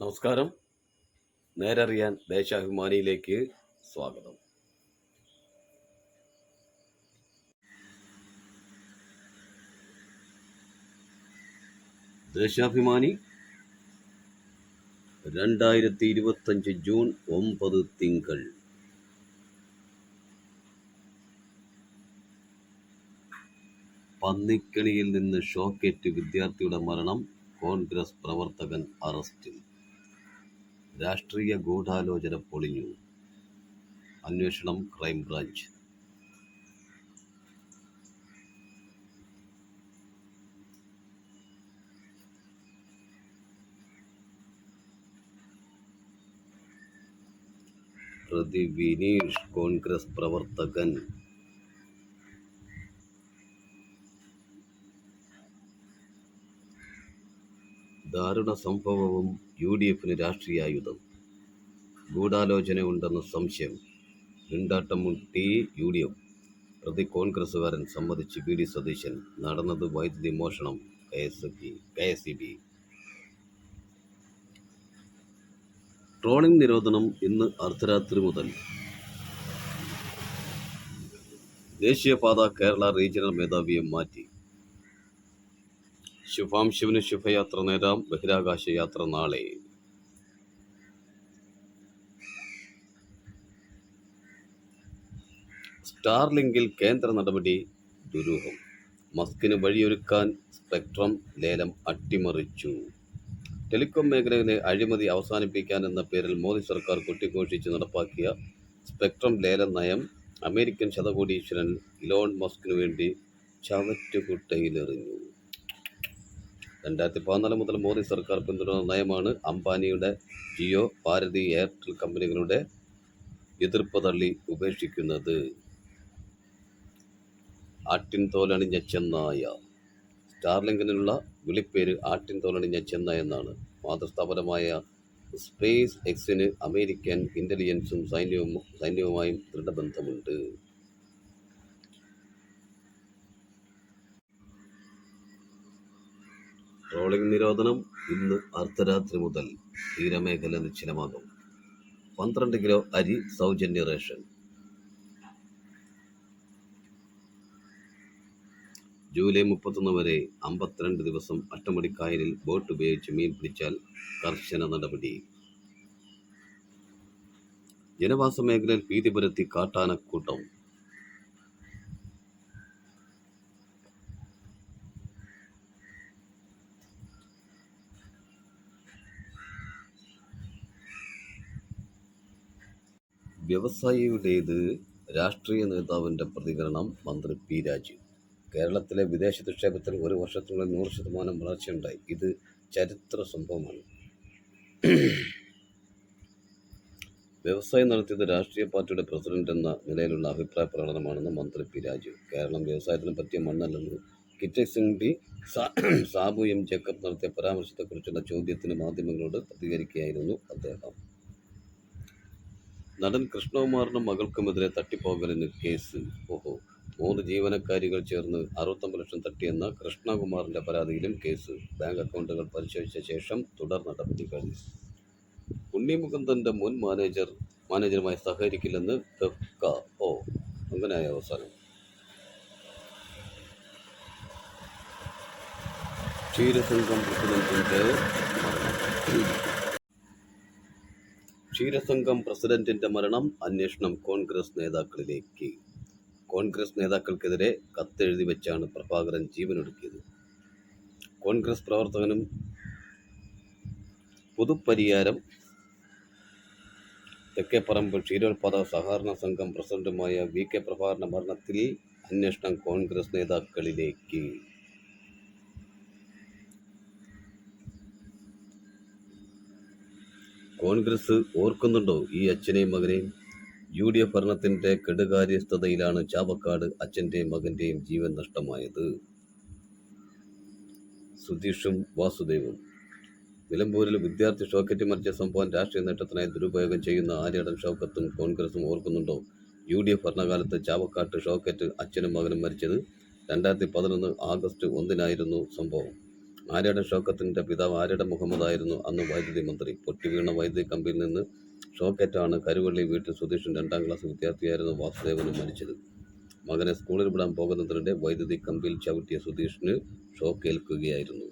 നമസ്കാരം. നേരറിയാൻ ദേശാഭിമാനിയിലേക്ക് സ്വാഗതം. ദേശാഭിമാനി രണ്ടായിരത്തി ഇരുപത്തഞ്ച് ജൂൺ ഒമ്പത് തിങ്കൾ. പന്നിക്കണിയിൽ നിന്ന് ഷോക്കേറ്റ് വിദ്യാർത്ഥിയുടെ മരണം കോൺഗ്രസ് പ്രവർത്തകൻ അറസ്റ്റിൽ. രാഷ്ട്രീയ ഗൂഢാലോചന പൊളിഞ്ഞു. അന്വേഷണം ക്രൈംബ്രാഞ്ച്. പ്രതി വിനീഷ് കോൺഗ്രസ് പ്രവർത്തകൻ ദാരുണ സംഭവവും യു ഡി എഫിന് രാഷ്ട്രീയായുധം ഗൂഢാലോചനയുണ്ടെന്ന സംശയം. രണ്ടാട്ടം മുട്ടി യു ഡി എഫ്. പ്രതി കോൺഗ്രസുകാരൻ സമ്മതിച്ച് ബി ഡി സതീശൻ നടന്നത് വൈദ്യുതി മോഷണം. K S B. ട്രോളിംഗ് നിരോധനം ഇന്ന് അർദ്ധരാത്രി മുതൽ. ദേശീയപാത കേരള റീജിയണൽ മേധാവിയെ മാറ്റി. ശുഭാംശുവിന് ശുഭയാത്ര നേരാം. ബഹിരാകാശ യാത്ര നാളെ. സ്റ്റാർലിങ്കിൽ കേന്ദ്ര നടപടി ദുരൂഹം. മസ്കിന് വഴിയൊരുക്കാൻ സ്പെക്ട്രം ലേലം അട്ടിമറിച്ചു. ടെലികോം മേഖലയിലെ അഴിമതി അവസാനിപ്പിക്കാൻ എന്ന പേരിൽ മോദി സർക്കാർ കൊട്ടിഘോഷിച്ച് നടപ്പാക്കിയ സ്പെക്ട്രം ലേല നയം അമേരിക്കൻ ശതകോടീശ്വരൻ ഇലോൺ മസ്കിനു വേണ്ടി ചവറ്റുകുട്ടയിലെറിഞ്ഞു. രണ്ടായിരത്തി പതിനാല് മുതൽ മോദി സർക്കാർ പിന്തുടരുന്ന നയമാണ് അംബാനിയുടെ ജിയോ ഭാരതി എയർടെൽ കമ്പനികളുടെ എതിർപ്പ് തള്ളി ഉപേക്ഷിക്കുന്നത്. ആട്ടിൻ തോലണിഞ്ഞ ചെന്നായ. സ്റ്റാർലിങ്കിനുള്ള വിളിപ്പേര് ആട്ടിൻ തോലണിഞ്ഞ ചെന്നായ എന്നാണ്. മാതൃസ്ഥാപനമായ സ്പേസ് എക്സിന് അമേരിക്കൻ ഇന്റലിജൻസും സൈന്യവും സൈന്യവുമായും ദൃഢബന്ധമുണ്ട്. ട്രോളിംഗ് നിരോധനം ഇന്ന് അർദ്ധരാത്രി മുതൽ തീരമേഖല നിശ്ചലമാകും. പന്ത്രണ്ട് കിലോ അരി സൗജന്യ റേഷൻ. ജൂലൈ മുപ്പത്തൊന്ന് വരെ അമ്പത്തിരണ്ട് ദിവസം അട്ടമടിക്കായലിൽ ബോട്ട് ഉപയോഗിച്ച് മീൻ പിടിച്ചാൽ കർശന നടപടി. ജനവാസ മേഖലയിൽ ഭീതി പരത്തി കാട്ടാനക്കൂട്ടം. വ്യവസായിയുടേത് രാഷ്ട്രീയ നേതാവിന്റെ പ്രതികരണം മന്ത്രി പി രാജീവ് കേരളത്തിലെ വിദേശ നിക്ഷേപത്തിൽ ഒരു വർഷത്തിനുള്ളിൽ നൂറ് ശതമാനം വളർച്ചയുണ്ടായി. ഇത് ചരിത്ര സംഭവമാണ്. വ്യവസായം നടത്തിയത് രാഷ്ട്രീയ പാർട്ടിയുടെ പ്രസിഡന്റ് എന്ന നിലയിലുള്ള അഭിപ്രായ പ്രകടനമാണെന്ന് മന്ത്രി പി രാജീവ് കേരളം വ്യവസായത്തിന് പറ്റിയ മണ്ണല്ലെന്ന് കിറ്റക്സ് സിംഗ് പി സാബു എം ജേക്കബ് നടത്തിയ പരാമർശത്തെക്കുറിച്ചുള്ള ചോദ്യത്തിന് മാധ്യമങ്ങളോട് പ്രതികരിക്കുകയായിരുന്നു അദ്ദേഹം. നടൻ കൃഷ്ണകുമാറിനും മകൾക്കുമെതിരെ തട്ടിപ്പോകലിന് കേസ്. ഓഹോ. മൂന്ന് ജീവനക്കാരികൾ ചേർന്ന് അറുപത്തൊമ്പത് ലക്ഷം തട്ടിയെന്ന കൃഷ്ണകുമാറിന്റെ പരാതിയിലും കേസ്. ബാങ്ക് അക്കൗണ്ടുകൾ പരിശോധിച്ച ശേഷം തുടർ നടപടികൾ ഉണ്ണിമുകുന്ദന്റെ മുൻ മാനേജർ മാനേജറുമായി സഹകരിക്കില്ലെന്ന് ഫെഫ്ക ഓ. അങ്ങനെയായ അവസാനം. ക്ഷീരസംഘം പ്രസിഡന്റിന്റെ ക്ഷീരസംഘം പ്രസിഡന്റിന്റെ മരണം അന്വേഷണം കോൺഗ്രസ് നേതാക്കളിലേക്ക്. കോൺഗ്രസ് നേതാക്കൾക്കെതിരെ കത്തെഴുതി വെച്ചാണ് പ്രഭാകരൻ ജീവനൊടുക്കിയത്. കോൺഗ്രസ് പ്രവർത്തകനും പുതുപ്പരിയാരം തെക്കേപ്പറമ്പ് ക്ഷീരോത്പാദക സഹകരണ സംഘം പ്രസിഡന്റുമായ വി കെ പ്രഭാകരന്റെ മരണത്തിൽ അന്വേഷണം കോൺഗ്രസ് നേതാക്കളിലേക്ക്. കോൺഗ്രസ് ഓർക്കുന്നുണ്ടോ ഈ അച്ഛനെയും മകനെയും? യു ഡി എഫ് ഭരണത്തിന്റെ കെടുകാര്യസ്ഥതയിലാണ് ചാവക്കാട് അച്ഛന്റെയും മകന്റെയും ജീവൻ നഷ്ടമായത്. സുധീഷും വാസുദേവും. നിലമ്പൂരിൽ വിദ്യാർത്ഥി ഷോക്കറ്റ് മറിച്ച സംഭവം രാഷ്ട്രീയ നേട്ടത്തിനായി ദുരുപയോഗം ചെയ്യുന്ന ആര്യടൻ ഷോക്കത്തും കോൺഗ്രസും ഓർക്കുന്നുണ്ടോ? യു ഡി എഫ് ഭരണകാലത്ത് ചാവക്കാട്ട് ഷോക്കറ്റ് അച്ഛനും മകനും മരിച്ചത് രണ്ടായിരത്തി പതിനൊന്ന് ആഗസ്റ്റ് ഒന്നിനായിരുന്നു സംഭവം. ആര്യയുടെ ഷോക്കത്തിന്റെ പിതാവ് ആര്യയുടെ മുഹമ്മദായിരുന്നു. അന്ന് വൈദ്യുതി മന്ത്രി പൊട്ടിവീണ വൈദ്യുതി കമ്പിയിൽ നിന്ന് ഷോക്കേറ്റാണ് കരുവള്ളി വീട്ടിൽ സുധീഷൻ രണ്ടാം ക്ലാസ് വിദ്യാർത്ഥിയായിരുന്ന വാസുദേവനും മരിച്ചത്. മകനെ സ്കൂളിൽ വിടാൻ പോകുന്നതിനിടെ വൈദ്യുതി കമ്പിയിൽ ചവിട്ടിയ സുധീഷിന് ഷോക്കേൽക്കുകയായിരുന്നു.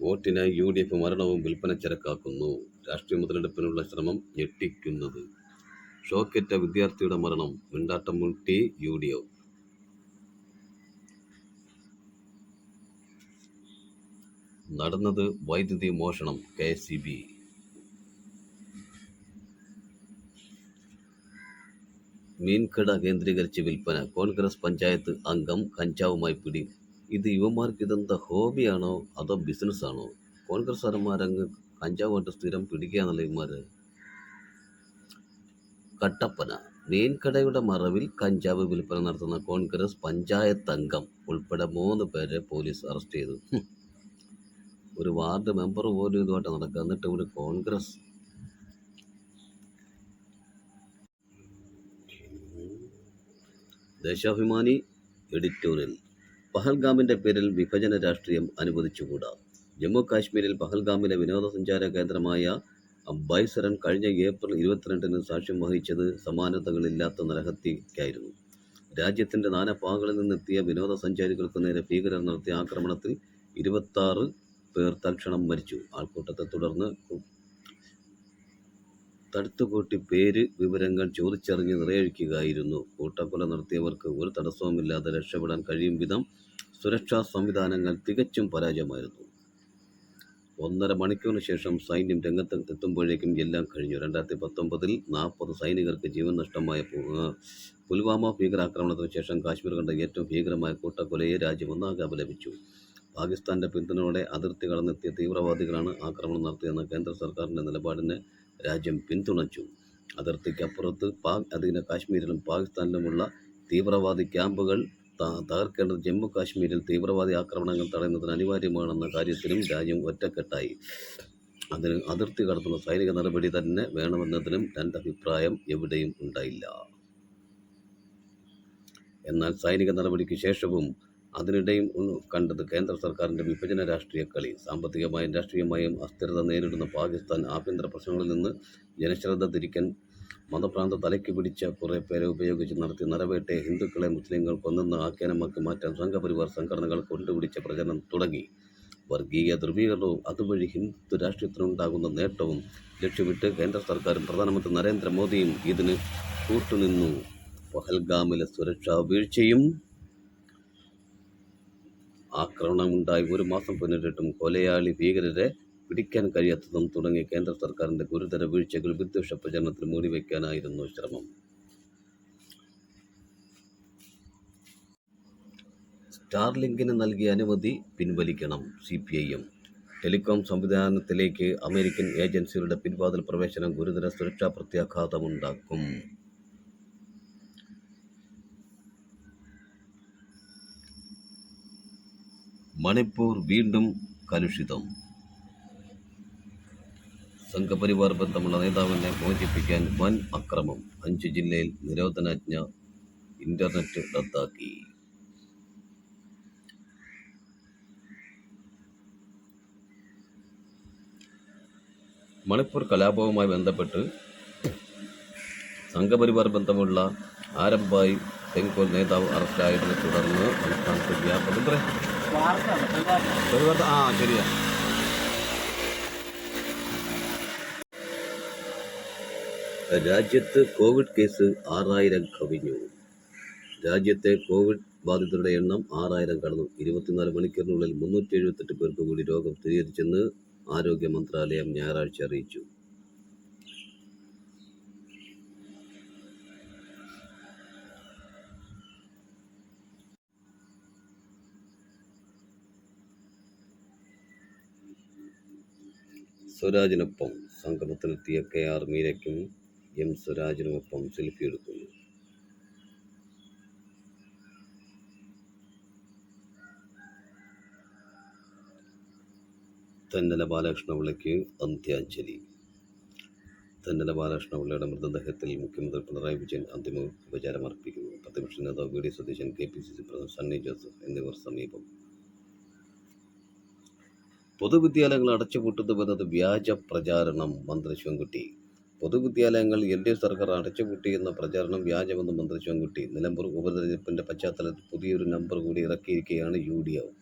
വോട്ടിനായി യു ഡി എഫ് മരണവും വിൽപ്പന ചരക്കാക്കുന്നു. രാഷ്ട്രീയ മുതലെടുപ്പിനുള്ള ശ്രമം ഞെട്ടിക്കുന്നത്. ഷോക്കേറ്റ വിദ്യാർത്ഥിയുടെ മരണം മിണ്ടാട്ടം മുട്ടി യു ഡി എഫ് നടന്നത് വൈദ്യുതി മോഷണം കെ എസ് സി ബി. മീൻകട കേന്ദ്രീകരിച്ച് വിൽപ്പന കോൺഗ്രസ് പഞ്ചായത്ത് അംഗം കഞ്ചാവുമായി പിടി. ഇത് യുവമാർക്ക് ഇതെന്താ ഹോബിയാണോ അതോ ബിസിനസ് ആണോ കോൺഗ്രസ്സുകാരന്മാരങ്ങ് കഞ്ചാവുമായിട്ട് സ്ഥിരം പിടിക്കുകയാണല്ലോ ഇവന്മാർ കട്ടപ്പന മീൻകടയുടെ മറവിൽ കഞ്ചാവ് വിൽപ്പന നടത്തുന്ന കോൺഗ്രസ് പഞ്ചായത്ത് അംഗം ഉൾപ്പെടെ മൂന്ന് പേരെ പോലീസ് അറസ്റ്റ് ചെയ്തു. ഒരു വാർഡ് മെമ്പർ പോലും ഇതുമായിട്ട് നടക്കുക. എന്നിട്ട് ഒരു കോൺഗ്രസ് ദേശാഭിമാനി എഡിറ്റോറിയൽ. പഹൽഗാമിന്റെ പേരിൽ വിഭജന രാഷ്ട്രീയം അനുവദിച്ചുകൂടാ? ജമ്മു കാശ്മീരിൽ പഹൽഗാമിലെ വിനോദസഞ്ചാര കേന്ദ്രമായ ബൈസരൻ കഴിഞ്ഞ ഏപ്രിൽ ഇരുപത്തിരണ്ടിന് സാക്ഷ്യം വഹിച്ചത് സമാനതകളില്ലാത്ത നരഹത്യയ്ക്കായിരുന്നു രാജ്യത്തിന്റെ നാനാഭാഗങ്ങളിൽ നിന്നെത്തിയ വിനോദസഞ്ചാരികൾക്ക് നേരെ ഭീകരർ നടത്തിയ ആക്രമണത്തിൽ ഇരുപത്താറ് പേർ തൽക്ഷണം മരിച്ചു. ആൾക്കൂട്ടത്തെ തുടർന്ന് തടുത്തുകൂട്ടി പേര് വിവരങ്ങൾ ചോദിച്ചറിഞ്ഞ് നിറയൊഴിക്കുകയായിരുന്നു. കൂട്ടക്കൊല നടത്തിയവർക്ക് ഒരു തടസ്സവുമില്ലാതെ രക്ഷപ്പെടാൻ കഴിയും വിധം സുരക്ഷാ സംവിധാനങ്ങൾ തികച്ചും പരാജയമായിരുന്നു. ഒന്നര മണിക്കൂറിന് ശേഷം സൈന്യം രംഗത്ത് എത്തുമ്പോഴേക്കും എല്ലാം കഴിഞ്ഞു. രണ്ടായിരത്തി പത്തൊമ്പതിൽ നാൽപ്പത് സൈനികർക്ക് ജീവൻ നഷ്ടമായ പുൽവാമ ഭീകരാക്രമണത്തിന് ശേഷം കാശ്മീർ കണ്ട ഏറ്റവും ഭീകരമായ കൂട്ടക്കൊലയെ രാജ്യം ഒന്നാകെ അപലപിച്ചു. പാകിസ്ഥാന്റെ പിന്തുണയോടെ അതിർത്തി കടന്നെത്തിയ തീവ്രവാദികളാണ് ആക്രമണം നടത്തിയെന്ന കേന്ദ്ര സർക്കാരിന്റെ നിലപാടിനെ രാജ്യം പിന്തുണച്ചു. അതിർത്തിക്കപ്പുറത്ത് പാക് അധീന കാശ്മീരിലും പാകിസ്ഥാനിലുമുള്ള തീവ്രവാദി ക്യാമ്പുകൾ തകർക്കേണ്ടത് ജമ്മു കാശ്മീരിൽ തീവ്രവാദി ആക്രമണങ്ങൾ തടയുന്നതിന് അനിവാര്യമാണെന്ന കാര്യത്തിലും രാജ്യം ഒറ്റക്കെട്ടായി. അതിന് അതിർത്തി കടത്തുന്ന സൈനിക നടപടി തന്നെ വേണമെന്നതിനും രണ്ടഭിപ്രായം എവിടെയും ഉണ്ടായില്ല. എന്നാൽ സൈനിക നടപടിക്ക് ശേഷവും അതിനിടെയും കണ്ടത് കേന്ദ്ര സർക്കാരിന്റെ വിഭജന രാഷ്ട്രീയ കളി. സാമ്പത്തികമായും രാഷ്ട്രീയമായും അസ്ഥിരത നേരിടുന്ന പാകിസ്ഥാൻ ആഭ്യന്തര പ്രശ്നങ്ങളിൽ നിന്ന് ജനശ്രദ്ധ തിരിക്കാൻ മതപ്രാന്ത തലയ്ക്ക് പിടിച്ച കുറേ പേരെ ഉപയോഗിച്ച് നടത്തി നരവേട്ടയെ ഹിന്ദുക്കളെ മുസ്ലിങ്ങൾ കൊന്നെന്ന് ആഖ്യാനമാക്കി മാറ്റാൻ സംഘപരിവാർ സംഘടനകൾ കൊണ്ടുപിടിച്ച പ്രചരണം തുടങ്ങി. വർഗീയ ധ്രുവീകരണവും അതുവഴി ഹിന്ദു രാഷ്ട്രീയത്തിനുണ്ടാകുന്ന നേട്ടവും ലക്ഷ്യമിട്ട് കേന്ദ്ര സർക്കാരും പ്രധാനമന്ത്രി നരേന്ദ്രമോദിയും ഇതിന് കൂട്ടുനിന്നു. പഹൽഗാമിലെ സുരക്ഷാ വീഴ്ചയും ആക്രമണമുണ്ടായി. ഒരു മാസം പിന്നിട്ടിട്ടും കൊലയാളി ഭീകരരെ പിടിക്കാൻ കഴിയാത്തതും തുടങ്ങി കേന്ദ്ര സർക്കാരിന്റെ ഗുരുതര വീഴ്ചകൾ വിദ്വേഷ പ്രചരണത്തിൽ മൂടിവെക്കാനായിരുന്നു ശ്രമം. സ്റ്റാർലിങ്കിന് നൽകിയ അനുമതി പിൻവലിക്കണം C P I M telecom സംവിധാനത്തിലേക്ക് അമേരിക്കൻ ഏജൻസികളുടെ പിൻവാതിൽ പ്രവേശനം ഗുരുതര സുരക്ഷാ പ്രത്യാഘാതമുണ്ടാക്കും. മണിപ്പൂർ വീണ്ടും കലുഷിതം. സംഘപരിവാർ ബന്ധമുള്ള നേതാവിനെ മോചിപ്പിക്കാൻ വൻ അക്രമം. അഞ്ച് ജില്ലയിൽ നിരോധനാജ്ഞ ഇന്റർനെറ്റ് റദ്ദാക്കി. മണിപ്പൂർ കലാപവുമായി ബന്ധപ്പെട്ട് സംഘപരിവാർ ബന്ധമുള്ള ആരംഭായി തെങ്കോൽ നേതാവ് അറസ്റ്റായതിനെ തുടർന്ന് സംസ്ഥാനത്ത് വ്യാപക എന്തേ? രാജ്യത്ത് കോവിഡ് കേസ് ആറായിരം കവിഞ്ഞു. രാജ്യത്തെ കോവിഡ് ബാധിതരുടെ എണ്ണം ആറായിരം കടന്നു. ഇരുപത്തിനാല് മണിക്കൂറിനുള്ളിൽ മുന്നൂറ്റി എഴുപത്തെട്ട് പേർക്ക് കൂടി രോഗം സ്ഥിരീകരിച്ചെന്ന് ആരോഗ്യ മന്ത്രാലയം ഞായറാഴ്ച അറിയിച്ചു. സ്വരാജിനൊപ്പം സംഗമത്തിലെത്തിയ കെ ആർ മീരയ്ക്കും എം സ്വരാജിനുമൊപ്പം സെൽഫി എടുക്കുന്നു. തെന്നല ബാലകൃഷ്ണപിള്ളയ്ക്ക് അന്ത്യാഞ്ജലി. തെന്നല ബാലകൃഷ്ണപിള്ളയുടെ മൃതദേഹത്തിൽ മുഖ്യമന്ത്രി പിണറായി വിജയൻ അന്തിമ ഉപചാരം അർപ്പിക്കുന്നു പ്രതിപക്ഷ നേതാവ് V D Satheesan K P C C president Sunny Joseph എന്നിവർ സമീപം പൊതുവിദ്യാലയങ്ങൾ അടച്ചുപൂട്ടുന്നുവെന്നത് വ്യാജ പ്രചാരണം മന്ത്രി ശിവൻകുട്ടി. പൊതുവിദ്യാലയങ്ങൾ എൽ ഡി എഫ് സർക്കാർ അടച്ചുപൂട്ടി എന്ന പ്രചാരണം വ്യാജമെന്ന് മന്ത്രി ശിവൻകുട്ടി. നിലമ്പൂർ ഉപതെരഞ്ഞെടുപ്പിന്റെ പശ്ചാത്തലത്തിൽ പുതിയൊരു നമ്പർ കൂടി ഇറക്കിയിരിക്കുകയാണ് യു ഡി എഫ്